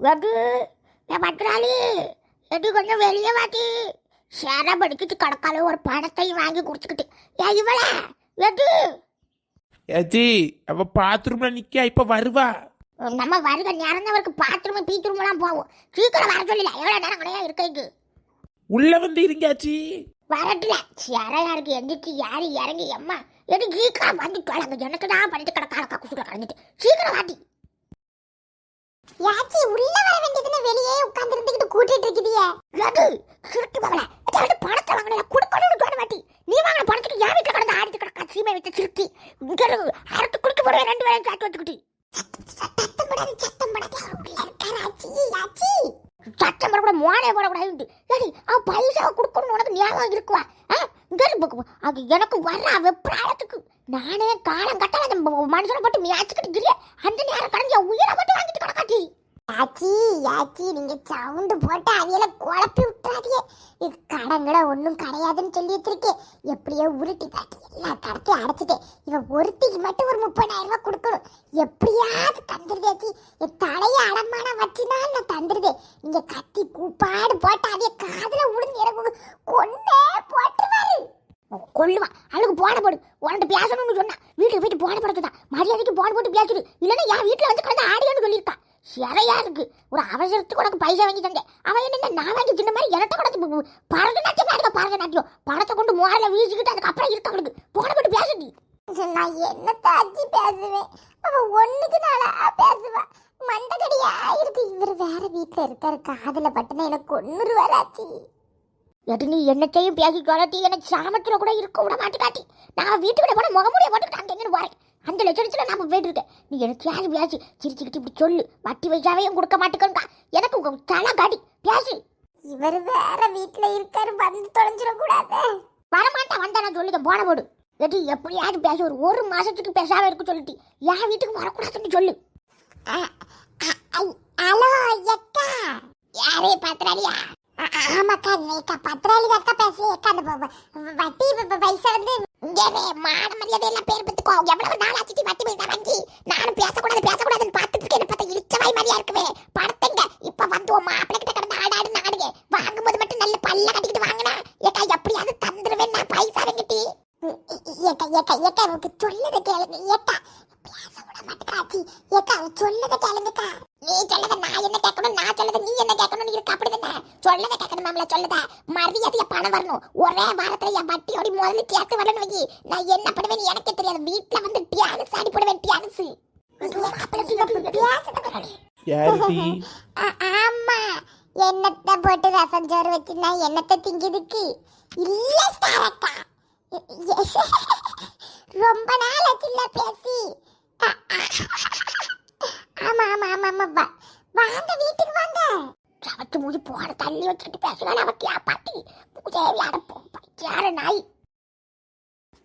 வெகு. என் பத்திராளி எது கொஞ்சம் வெளியே வாட்டி சேர படிக்கிட்டு கடக்கால ஒரு பணத்தையும் வாங்கி குடிச்சுக்கிட்டு ஏன் இவள வெகு ஏச்சி அவ பாத்ரூம்ல நிக்கா இப்ப வருவா? நம்ம வருக நிறந்தவருக்கு பாத்ரூம் பீத்ரூம் எல்லாம் போவோம். சீக்கிரம் வர சொல்லல எவ்வளவு நேரம் கிடையாது இருக்கு உள்ள வந்து இருங்காச்சி வரட்டுல. சேரையா இருக்கு எந்திரிச்சு யாரு இறங்கி அம்மா. எது சீக்கிரம் வந்து எனக்கு தான் பண்ணிட்டு கிடக்கால கக்குசுல கடந்துட்டு சீக்கிரம் வாட்டி யாச்சி உள்ள வர வேண்டியதுன்னு வெளியே உட்கார்ந்து இருந்துகிட்டு கூட்டிட்டு இருக்குதியே அது சுருட்டு மகள அதாவது பணத்தை வாங்கல கொடுக்கணும்னு தோண மாட்டி நீ வாங்கின பணத்துக்கு யார் வீட்டுல கடந்து ஆடிட்டு கிடக்கா சீமை வச்சு சுருட்டி இங்க அறுத்து குடிக்க போடுவேன் ரெண்டு பேரும் சாட்டு வச்சுக்கிட்டு. சத்தம் போடாது சத்தம் போடாது. உள்ள இருக்காரு ஆச்சி ஆச்சி சத்தம் போடக்கூடாது மோனே போடக்கூடாது ஏடி அவ பைசாவை கொடுக்கணும்னு உனக்கு ஞாபகம் இருக்குவா? ஆ? இங்க எனக்கு வர்ற வெப்ராயத்துக்கு நானே காலம் கட்டால மனுஷனை போட்டு மியாச்சுக்கிட்டு கிரிய அந்த நேரம் கடந்து உயிரை மட்டும் வாங்கிட்டு கிடக்காட்டி யாச்சி யாச்சி நீங்க சவுண்டு போட்டு அவியல குழப்பி விட்டுறாதீங்க. இது கடங்கட ஒன்றும் கிடையாதுன்னு சொல்லி வச்சிருக்கேன். எப்படியோ உருட்டி பாட்டி எல்லா கடத்தையும் அடைச்சிட்டேன். இவன் ஒருத்திக்கு மட்டும் ஒரு முப்பதாயிரம் ரூபாய் கொடுக்கணும். எப்படியாவது தந்துருதேச்சி என் தலைய அடமானம் வச்சுனாலும் நான் தந்துருதே. நீங்க கத்தி கூப்பாடு போட்டு அதைய காதில் உளுந்து எனக்கு கொன்னே போட்டுருவாரு. கொல்லுவான். அவளுக்கு போன போடு. உன்கிட்ட பேசணும்னு சொன்னா வீட்டுக்கு போயிட்டு போன போடுறதுதான் மரியாதைக்கு போன போட்டு பேசிடு. இல்லைன்னா என் வீட்டில் வந்து கிடந்து ஆடியோன்னு சொல்லியிருக்கா. சிறையா இருக்கு. ஒரு அவசரத்துக்கு உனக்கு பைசா வாங்கி தந்தேன். அவன் என்ன நான் வாங்கி தின்ன மாதிரி எனக்கு கிடந்து பரதநாட்டியம் ஆடுங்க பரதநாட்டியம் பணத்தை கொண்டு மோரில் வீசிக்கிட்டு அதுக்கப்புறம் இருக்க அவளுக்கு. போன போட்டு பேசுடி நான் என்ன தாச்சி பேசுவேன்? அவன் ஒன்றுக்கு நாளா பேசுவான் மண்டகடியாக இருக்கு இவர் வேற வீட்டில் இருக்காரு. காதுல பட்டுனா எனக்கு ஒன்று வராச்சி எது நீ என்னத்தையும் பேசி கொலட்டி எனக்கு சாமத்துல கூட இருக்க விட மாட்டேக்காட்டி நான் வீட்டுக்குள்ள போன முகமுடிய போட்டுக்கிட்டு அங்க எங்கன்னு வரேன் அந்த லட்சணத்துல நாம போயிட்டு நீ எனக்கு பேசி சிரிச்சுக்கிட்டு இப்படி சொல்லு வட்டி வைசாவையும் கொடுக்க மாட்டேக்கா எனக்கு உங்க தலை காட்டி பேசு இவர் வேற வீட்டுல இருக்காரு வந்து தொலைஞ்சிடக்கூடாது வரமாட்டேன் வந்தா நான் சொல்லுதேன் போன போடு எது எப்படியாவது பேச ஒரு ஒரு மாசத்துக்கு பேசாம இருக்க சொல்லிட்டு என் வீட்டுக்கு வரக்கூடாதுன்னு சொல்லு ஹலோ எக்கா யாரே பாத்திராளியா ஆமாக்கா நீக்கா பத்திராளி அக்கா பேசி அக்கா அந்த வட்டி பைசா வந்து இங்கே மரியாதை எல்லாம் பேர் பத்துக்கோ எவ்வளவு நாள் ஆச்சு வட்டி பைசா வாங்கி நானும் பேசக்கூடாது பேசக்கூடாதுன்னு பார்த்துட்டு இருக்கேன் என்ன பார்த்தா இழிச்சவாய் மாதிரியா இருக்குவே படத்தைங்க இப்ப வந்து உன் மாப்பிள்ளை கிட்ட கிடந்து ஆடாடு நாடுங்க வாங்கும்போது மட்டும் நல்ல பல்ல கட்டிக்கிட்டு வாங்கினா ஏக்கா எப்படியாவது தந்துருவேன் நான் பைசா வாங்கிட்டு ஏக்கா ஏக்கா ஏக்கா எனக்கு சொல்லதை கேளுங்க ஏக்கா பேச மாட்டேக்காச்சி ஏக்கா சொல்லதை கேளுங்கக்கா நீ சொல்லத நான் என்ன கேட்கணும் நான் சொல்லத நீ என்ன கேட்கணும்னு இருக்கு அப்படிதானே சொல்லத கேட்கணும் மாமல சொல்லத மரியாதைய பணம் வரணும் ஒரே வாரத்துல என் வட்டியோட முதல்ல சேர்த்து வரணும் வை நான் என்ன பண்ணுவேன் எனக்கே தெரியாது வீட்டுல வந்து டியானஸ் அடி போடுவேன் டியானஸ் ஆமா என்னத்தை போட்டு ரசம் சோறு வச்சு நான் என்னத்தை திங்கிறதுக்கு இல்ல ரொம்ப நாள் ஆச்சுல்ல பேசி ஆமா ஆமா ஆமா ஆமா. வா வாங்க வீட்டுக்கு வாங்க. சவச்சு மூடி போட தள்ளி வச்சுக்கிட்டு பேசலாம் அவத்தியா பாட்டி? பூஜையாட யார நாய்.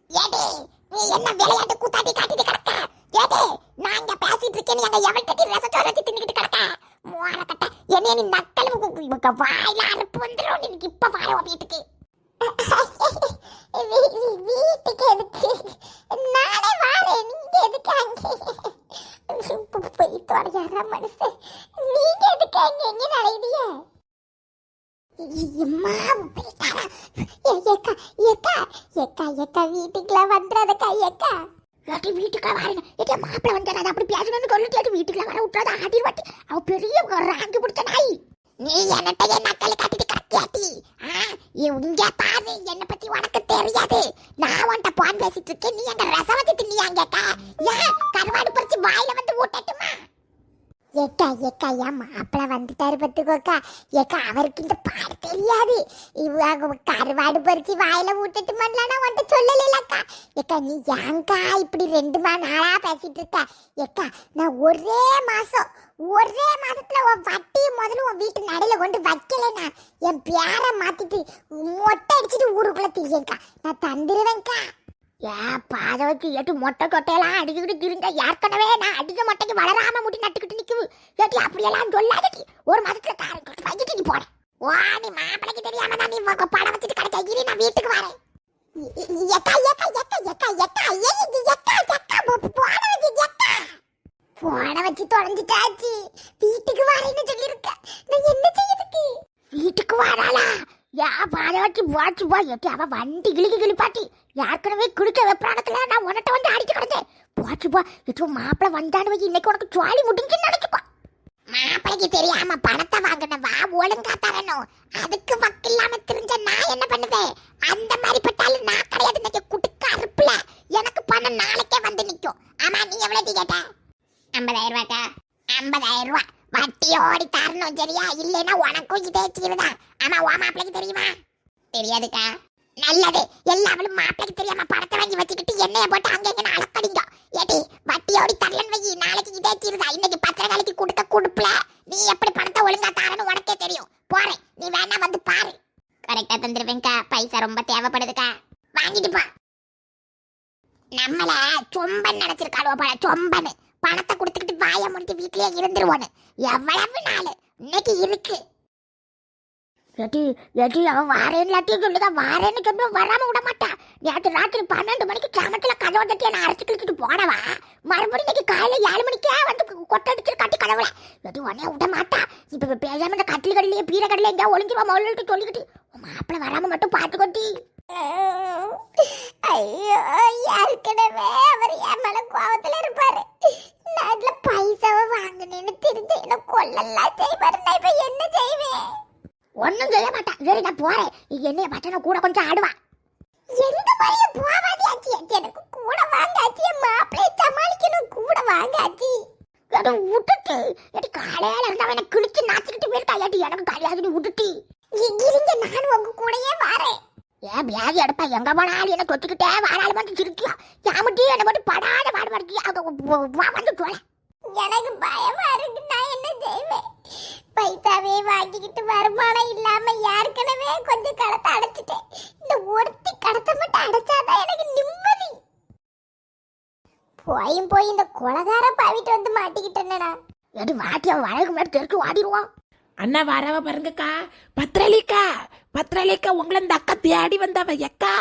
ஏடே நீ என்ன விளையாட்டு கூத்தாட்டி காட்டிட்டு கிடக்க? நான் இங்க பேசிட்டு இருக்கேன். நீ அங்க எவள்கிட்ட வச்சு தின்னுக்கிட்டு கிடக்க? நீ நக்கல் வாயில அறுப்பு வந்துடும் நீ இப்ப வீட்டுக்கு வீ- வீ- வீட்டுக்கு எதுக்கு நானே வாரேன் நீங்க எதுக்கு அங்கே போய் தொடர மனுஷன் நீங்க எதுக்கு அங்க எங்க நடையிறிய எம்மா போயிட்டாரா ஏக்கா ஏக்கா ஏக்கா ஏக்கா வீட்டுக்குள்ள வந்துடாதக்கா ஏக்கா இல்லாட்டி வீட்டுக்குள்ள வாருங்க ஏக்கா மாப்பிள்ள வந்தா நான் அப்படி பேசணும்னு சொல்லிட்டு வீட்டுக்குள்ள வர விட்டுறாத ஆடி வாட்டி அவ பெரிய ராங்கு பிடிச்ச நாய். நீ என்னட்ட என் நக்கல் காட்டிட்டு கிடக்கியாட்டி இங்க பாரு என்ன பத்தி உனக்கு தெரியாது. நான் உன்ட்ட போன் பேசிட்டு இருக்கேன். நீ எங்க ரசவத்தி தின்னியாங்கக்கா ஏன்? கருவாடு பறிச்சு வாயில வந்து ஊட்டட்டுமா? ஏக்கா ஏக்கா ஏன் மாப்பிள்ள வந்துட்டாரு பத்துக்கோக்கா. ஏக்கா அவருக்கு இந்த பாடு தெரியாது. இவ கருவாடு பறிச்சு வாயில ஊட்டட்டு பண்ணலாம் உன்ட்ட சொல்லலக்கா ஏக்கா நீ ஏங்கா இப்படி ரெண்டு மா நாளா பேசிட்டு இருக்க. ஏக்கா நான் ஒரே மாசம் ஒரே மாசத்துல உன் வட்டி முதல்ல உன் வீட்டு நடையில கொண்டு வைக்கலைனா என் பேரை மாத்திட்டு மொட்டை அடிச்சுட்டு ஊருக்குள்ள திரியேக்கா நான் தந்துருவேன்க்கா. ஏன் பாதவத்து எட்டு மொட்டை கொட்டையெல்லாம் அடிச்சுக்கிட்டு இருங்க ஏற்கனவே நான் அடிக்க மொட்டைக்கு வளராம முடி நட்டுக்கிட்டு நிற்குது ஏட்டி அப்படியெல்லாம் சொல்லாதட்டி ஒரு மாதத்துல தாரன். வாங்கிட்டு நீ போறேன் ஓ நீ மாப்பிளைக்கு தெரியாம தான் நீ உங்க படம் வச்சுட்டு கிடைச்ச இரு நான் வீட்டுக்கு வரேன். எக்கா எக்கா எக்கா எக்கா எக்கா ஏய் எக்கா எக்கா போன வச்சு எக்கா போன வீட்டுக்கு வரேன்னு சொல்லியிருக்க. நான் என்ன செய்யறதுக்கு? வீட்டுக்கு வராளா? வண்டி கிளிக்கு கிளிப்பாட்டி. ஏற்கனவே குடிக்க வெப்பரானத்துல நான் உன்கிட்ட வந்து அடிச்சு கிடந்தேன். போச்சு போ இப்போ மாப்பிள்ள வந்தான்னு வச்சு இன்னைக்கு உனக்கு ஜாலி முடிஞ்சுன்னு நினைச்சுக்கோ. மாப்பிளைக்கு தெரியாம பணத்தை வாங்கின வா ஒழுங்கா தரணும். அதுக்கு வக்கு இல்லாம தெரிஞ்ச நான் என்ன பண்ணுவேன்? அந்த மாதிரி பட்டாலும் நான் கிடையாது இன்னைக்கு குடுக்க அறுப்புல. எனக்கு பணம் நாளைக்கே வந்து நிற்கும் ஆமா நீ எவ்வளவு கேட்ட? ஐம்பதாயிரம் ரூபாக்கா ஐம்பதாயிரம் ரூபா வட்டி ஓடி தரணும் சரியா? இல்லைன்னா உனக்கும் இதே சீருதான் ஆமா உன் மாப்பிளைக்கு தெரியுமா? தெரியாதுக்கா. நல்லது. எல்லாவளும் மாப்பிளைக்கு தெரியாம பணத்தை வாங்கி வச்சுக்கிட்டு எண்ணெயை போட்டு அங்க எங்க அளக்கடிங்க ஏடி வட்டியோடி தரலன்னு வை நாளைக்கு இதே தீருதா இன்னைக்கு பத்திர நாளைக்கு கொடுக்க கொடுப்புல. நீ எப்படி பணத்தை ஒழுங்கா தாரன்னு உனக்கே தெரியும். போறேன். நீ வேணா வந்து பாரு. கரெக்டா தந்துருவேங்கா பைசா ரொம்ப தேவைப்படுதுக்கா. வாங்கிட்டு போ. நம்மள சொம்பன் நினைச்சிருக்காளோ போல. சொம்பன் பணத்தை கொடுத்துக்கிட்டு வாய முடிஞ்சு வீட்லயே இருந்துருவோன்னு. எவ்வளவு நாள். இன்னைக்கு இருக்கு. எட்டி எட்டி அவன் வாரேன்னு எல்லாத்தையும் சொல்லுதான் வாரேன்னு சொல்லி வராம விட மாட்டான் நேற்று ராத்திரி பன்னெண்டு மணிக்கு கிராமத்தில் கதவை தட்டி நான் அரைச்சி கிழிச்சிட்டு போனவா? மறுபடியும் இன்னைக்கு காலையில் ஏழு மணிக்கே வந்து கொட்டை அடிச்சு கட்டி கதவுல. எட்டி உடனே விட மாட்டா. இப்போ பேசாம இந்த கட்டில் கடலையே பீர கடலையே எங்கேயா ஒளிஞ்சிருவா மொழிட்டு சொல்லிக்கிட்டு. உன் வராம மட்டும் பார்த்து கொட்டி. ஐயோ ஏற்கனவே அவர் என் மேல கோபத்தில் இருப்பாரு. நான் இதுல பைசாவை வாங்கினேன்னு தெரிஞ்சு என்ன கொள்ளலாம் செய்வாரு. நான் இப்ப என்ன செய்வேன்? ஒண்ணும் செய்ய மாட்டான் சரி நான் போறேன். நீ என்னைய பட்டனை கூட கொஞ்சம் ஆடுவா. எந்த மாதிரியும் போவாதே ஆச்சி எனக்கு கூட வாங்க ஆச்சி மாப்பிள்ளை சமாளிக்கணும். கூட வாங்க ஆச்சி அதை விட்டுட்டு எடி காலையில இருந்து அவனை கிழிச்சு நாச்சுக்கிட்டு போயிருக்கா. ஏடி எனக்கு கல்யாணம் விட்டுட்டு இருங்க நானும் உங்க கூடயே வரேன். ஏன் வியாதி எடுப்பா? எங்க போனாலும் என்ன தொட்டுக்கிட்டே வாராள் வந்து சிரிக்கியா? யாமட்டி என்ன மட்டும் படாத பாடுபாடுக்கியா வா வந்து சொல்ல எனக்கு பயமா இருக்கு. நான் என்ன செய்வேன்? பைசாவே வாங்கிக்கிட்டு வருமானம் இல்லாம ஏற்கனவே கொஞ்சம் கடத்த அடைச்சிட்டேன். இந்த ஒருத்தி கடத்த மட்டும் அடைச்சாதான் எனக்கு நிம்மதி. போயும் போய் இந்த கொலகார பாவிட்டு வந்து மாட்டிக்கிட்டேன்னா எடி வாட்டி அவன் வழக்கு மேலே தெருக்கு வாடிடுவான். அண்ணா வரவ பாருங்கக்கா. பத்திரலிக்கா பத்திரலிக்கா உங்களை இந்த அக்கா தேடி வந்தவ எக்கா.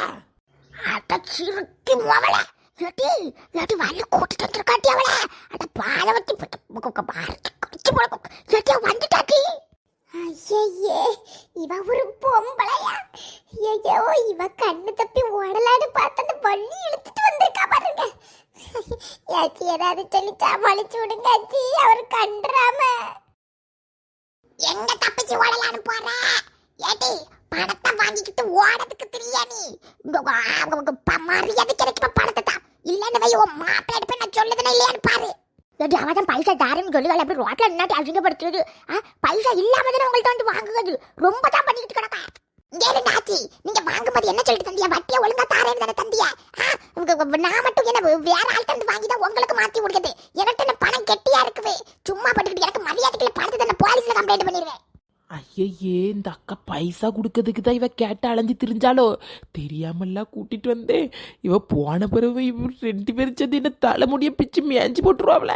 அட சிறுக்கி மோவல இல்லாட்டி இல்லாட்டி வயல கூட்டிட்டு வந்துருக்காட்டி அவளை. அந்த பாலை வச்சு அரைச்சு குடிச்சு போல ஏட்டி வந்துட்டாட்டி. ஐயே இவ ஒரு பொம்பளையா. ஐயோ இவ கண்ணு தப்பி ஓடலான்னு பார்த்து அந்த வள்ளி இழுத்துட்டு வந்திருக்கா பாருங்க. ஏச்சி ஏதாவது சொல்லி சமாளிச்சு விடுங்க ஆச்சி அவர் கண்டுறாம. எங்க தப்பிச்சு ஓடலான்னு போற? ஏட்டி பணத்தை வாங்கிக்கிட்டு ஓடதுக்கு தெரியா நீ? மரியாதை கிடைக்குமா பணத்தை தான் இல்லன்னு வை உன் மாப்பிள்ளை எடுப்பேன் நான் சொல்லுதுன்னா இல்லையான்னு பாரு. ஏடி அவன் பைசா தாரேன்னு சொல்லி அப்படி ரோட்ல நின்னாட்டி அசிங்கப்படுத்துறது. ஆ பைசா இல்லாம தானே உங்கள்ட்ட வந்து வாங்குறது. ரொம்ப தான் பண்ணிக்கிட்டு கிடக்கா. இங்கே ஆச்சி நீங்க வாங்கும்போது என்ன சொல்லிட்டு தந்தியா? வட்டியை ஒழுங்கா தாரேன்னு தானே தந்தியா ஆ, உங்க- உங்க- நான் மட்டும் என்ன வேற ஆள்கிட்ட வந்து வாங்கி தான் உங்களுக்கு மாத்தி கொடுக்குது எனக்கு என்ன பணம் கெட்டியா இருக்குவே சும்மா பட்டுக்கிட்டு எனக்கு மரியாதைக்குள்ள பணத்தை தானே போலீஸ்ல கம்ப்ளைண்ட் பண்ணிடுவேன் ஐயையே இந்த அக்கா பைசா கொடுக்கறதுக்கு தான் இவ கேட்ட அலைஞ்சு திரிஞ்சாலோ? தெரியாமல்லாம் கூட்டிட்டு வந்தேன் இவ போன பிறகு இவ ரெண்டு பேரும் சேர்ந்து என்ன தலைமுடிய பிச்சு மேய்ஞ்சி போட்டுருவாங்கள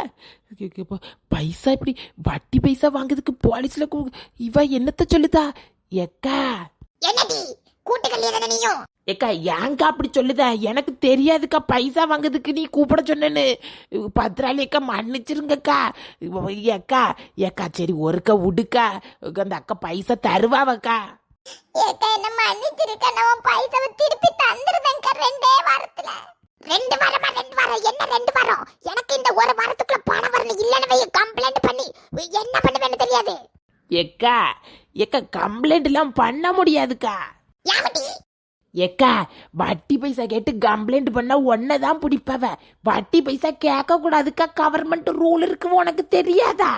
பைசா இப்படி வட்டி பைசா வாங்குறதுக்கு போலீஸ்ல கு- இவ என்னத்த சொல்லுதா? எக்கா என்னடி? நீயும் ஏக்கா ஏங்கா அப்படி சொல்லுத? எனக்கு தெரியாதுக்கா பைசா வாங்குறதுக்கு நீ கூப்பிட சொன்னேன்னு. பத்திராளி அக்கா மன்னிச்சிருங்கக்கா. ஏக்கா ஏக்கா சரி ஒருக்கா விடுக்கா அந்த அக்கா பைசா தருவாவக்கா. ஏக்கா என்ன மன்னிச்சிருக்க? நான் பைசாவை திருப்பி தந்துருதேங்க ரெண்டே வாரத்துல. ரெண்டு வாரமா ரெண்டு வாரம். என்ன ரெண்டு வாரம்? எனக்கு இந்த ஒரு வாரத்துக்குள்ள பணம் வரணும். இல்லன்னு வை கம்ப்ளைண்ட் பண்ணி. என்ன பண்ணுவேன்னு தெரியாது. ஏக்கா ஏக்கா கம்ப்ளைண்ட் எல்லாம் பண்ண முடியாதுக்கா. யாமட்டி? ஏக்கா வட்டி பைசா கேட்டு கம்ப்ளைண்ட் பண்ணா ஒன்னதான் பிடிப்பவ. வட்டி பைசா கேட்க கூடாதுக்கா கவர்மெண்ட் ரூல் இருக்கு உனக்கு தெரியாதா?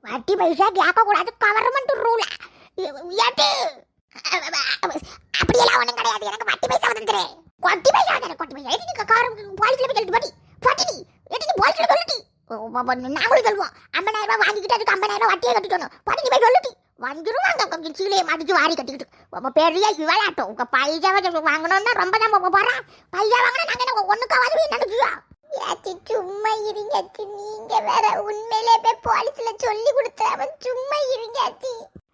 வட்டி பைசா கேட்க கூடாது கவர்மெண்ட் ரூல் அப்படியெல்லாம் ஒண்ணும் கிடையாது. எனக்கு வட்டி பைசா வந்துரு கொட்டி பைசா வந்து கொட்டி பைசா. எதுக்கு கார் போலீஸ்ல போய் சொல்லிட்டு போடி. போட்டி நீ. எதுக்கு போலீஸ்ல சொல்லிட்டு? நாங்களும் சொல்லுவோம். ஐம்பதாயிரம் ரூபாய் வாங்கிக்கிட்டு அதுக்கு ஐம்பதாயிரம் ரூபாய் வட்டியை கட்டிக்கணும் போட்டி நீ போய் சொல்லிட்டு. வந்துருவாங்க. கொஞ்சம் சீலையை மடிச்சு வாரி கட்டிக்கிட்டு. உங்க பெரிய விளையாட்டம் உங்க பைசாவை வாங்கணும்னா ரொம்ப நம்ம போறேன் பைசா வாங்கினா நாங்க என்ன ஒண்ணுக்காவது நினைச்சுவா ஏச்சி சும்மா இருங்க நீங்க வேற உண்மையிலே போய் போலீஸ்ல சொல்லி கொடுத்த அவன் சும்மா இருங்க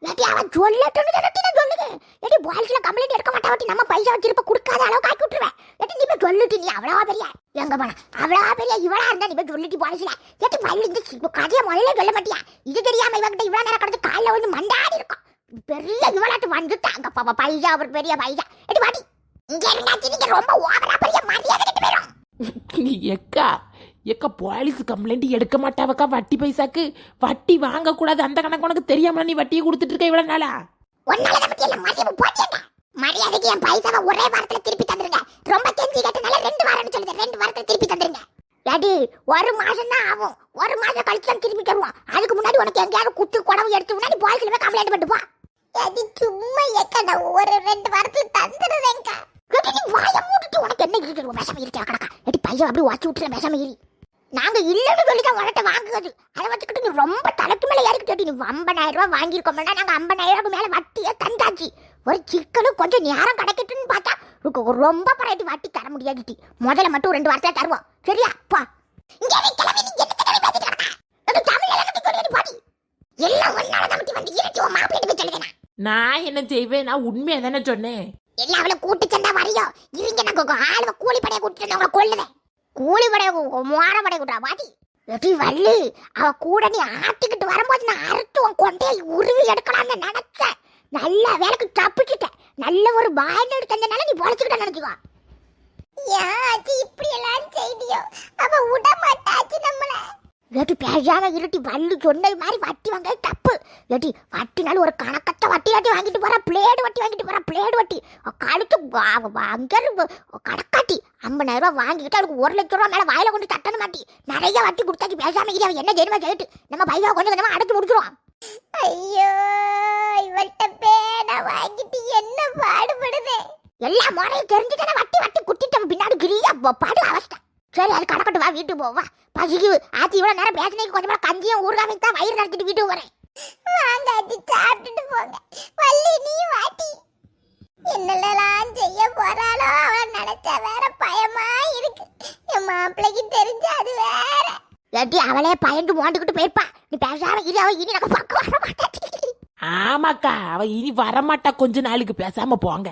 இல்லாட்டி அவன் சொல்லட்டும்னு சொல்லட்டி நான் சொல்லுங்க ஏட்டி பாய்ஸில் கம்ப்ளைண்ட் எடுக்க மாட்டாவட்டி நம்ம பைசா திருப்ப கொடுக்காத அளவுக்கு ஆக்கி விட்டுருவேன். இல்லாட்டி நீ போய் சொல்லிட்டு நீ அவ்வளவா பெரிய. எங்க போன? அவ்வளவா பெரிய இவளா இருந்தா நீ போய் சொல்லிட்டு பாய்ஸில் இல்லாட்டி வள்ளி இந்த சி- கதையை முதல்ல சொல்ல மாட்டியா? இது தெரியாம இவங்கிட்ட இவ்வளோ நேரம் கடந்து காலைல வந்து மண்டாடி இருக்கும் பெரிய இவளாட்டு அங்கே பாப்பா பைசா ஒரு பெரிய பைசா. எடி வாடி இங்க இருந்தாச்சு நீங்க ரொம்ப ஓவரா பெரிய மரியாதை கிட்ட போயிடும் எக்கா? எக்கா போலீஸ் கம்ப்ளைண்ட் எடுக்க மாட்டாவக்கா வட்டி பைசாக்கு? வட்டி வாங்கக்கூடாது. அந்த கணக்கு உனக்கு தெரியாம நீ வட்டியை கொடுத்துட்டு இருக்க இவ்வளவு நாளா? ஒன்னால நமக்கு எல்லாம் மரியாதைக்கு என் பைசாவை ஒரே வாரத்துல திருப்பி தந்துருங்க. ரொம்ப கெஞ்சி கேட்டனால ரெண்டு வாரம்னு சொல்லுது ரெண்டு வாரத்துல திருப்பி தந்துருங்க. ஏடி ஒரு மாசம் தான் ஆகும். ஒரு மாசம் கழிச்சு தான் திரும்பி தருவோம். அதுக்கு முன்னாடி உனக்கு எங்கேயாவது குத்து குடவு எடுத்து முன்னாடி போலீஸ்ல போய் கம்ப்ளைண்ட் பண்ணிட்டு போ. அது சும்மா ஏக்கடா ஒரு ரெண்டு வாரத்துல தந்துருதேங்க நீ வாய மூடிட்டு உனக்கு என்ன இருக்கு? விஷம் இருக்கா கடக்கா எடி பையன் அப்படி வாச்சி விட்டுற விஷம் ஏறி நாங்க இல்லைன்னு சொல்லி தான் உனட்ட வாங்குறது. அதை வச்சுக்கிட்டு நீ ரொம்ப தலைக்கு மேல ஏறிக்கிட்டு நீ ஐம்பதாயிரம் ரூபாய் வாங்கியிருக்கோம்னா நாங்க ஐம்பதாயிரம் மேல வட்டியே தந்தாச்சு. ஒரு சிக்கலும் கொஞ்சம் நேரம் கிடைக்கட்டுன்னு பார்த்தா ரொம்ப பரையட்டி வட்டி தர முடியாது முதல்ல மட்டும் ரெண்டு வாரத்துல தருவோம். சரியா? பா. இங்க நீ கிளம்பி நீ என்ன கிளம்பி பேசிட்டு கிடக்கா? எனக்கு தமிழ் எனக்கு சொல்லி பாடி. எல்லாம் ஒன்னால நமக்கு வந்து இருட்டி உன் மாப்பிள்ளை போய் சொல்லுங்க நான் என்ன செய்வேன்? நான் உண்மையா தானே சொன்னேன். எல்லாம் அவளை கூட்டு சண்டா வரையோ? இருங்க நான் ஆளுவ கூலி படையை கூட்டிட்டு உங்களை கொள்ளுவேன் கூலி படையை மோர படையை கூட்டா வாடி. எப்படி வள்ளி? அவ கூட நீ ஆட்டிக்கிட்டு வரும்போது நான் அறுத்து உன் கொண்டையை உருவி எடுக்கலாம்னு நினைச்சேன். நல்ல வேலைக்கு தப்பிச்சுட்டேன் நல்ல ஒரு பாயில் எடுத்ததுனால நீ பொழைச்சுக்கிட்ட நினைச்சுக்கோ. யாச்சு இப்படி எல்லாம் செய்தியோ? அவ விட மாட்டாச்சு நம்மளை. ஏட்டி பேசாம இருட்டி வள்ளி சொன்னது மாதிரி வட்டி வாங்க தப்பு. ஏட்டி வட்டினாலும் ஒரு கணக்கத்தை வட்டி வட்டி வாங்கிட்டு போறா பிளேடு வட்டி வாங்கிட்டு போறா பிளேடு வட்டி. கழுத்து அங்க கடக்காட்டி ஐம்பதாயிரம் ரூபாய் வாங்கிட்டு அவளுக்கு ஒரு லட்ச ரூபா மேல வாயில கொண்டு தட்டணும் மாட்டி. நிறைய வட்டி கொடுத்தாச்சு பேசாம அவன் என்ன தெரியுமா கேட்டு நம்ம பைசா கொஞ்சம் கொஞ்சமா அடைச்சு முடிச்சிருவான். ஐயோ இவள்கிட்ட பேட வாங்கிட்டு என்ன பாடுபடுது? எல்லா முறையும் தெரிஞ்சுதானே வட்டி வட்டி குத்திட்டு பின்னாடி கிரியா பாடு அவஸ்தை. சரி அது கடக்கட்டு வா வீட்டுக்கு போவா பசிக்கு ஆச்சி இவ்வளோ நேரம் பேசினேக்கு கொஞ்சமா கஞ்சியும் ஊறுகாய் தான் வயிறு நடத்திட்டு வீட்டுக்கு வரேன் வாங்க ஆச்சி சாப்பிட்டுட்டு போங்க. வள்ளி நீ வாட்டி என்னெல்லாம் செய்ய போறாளோ அவன் நினைச்சா வேற பயமா இருக்கு. என் மாப்பிள்ளைக்கு தெரிஞ்ச அது வேற. லட்டி அவளே பயந்து மோண்டுக்கிட்டு போயிருப்பா. நீ பேசாம இரு அவ இனி நம்ம பக்கம் வர மாட்டா. ஆமாக்கா அவ இனி வரமாட்டா. கொஞ்ச நாளுக்கு பேசாம போங்க.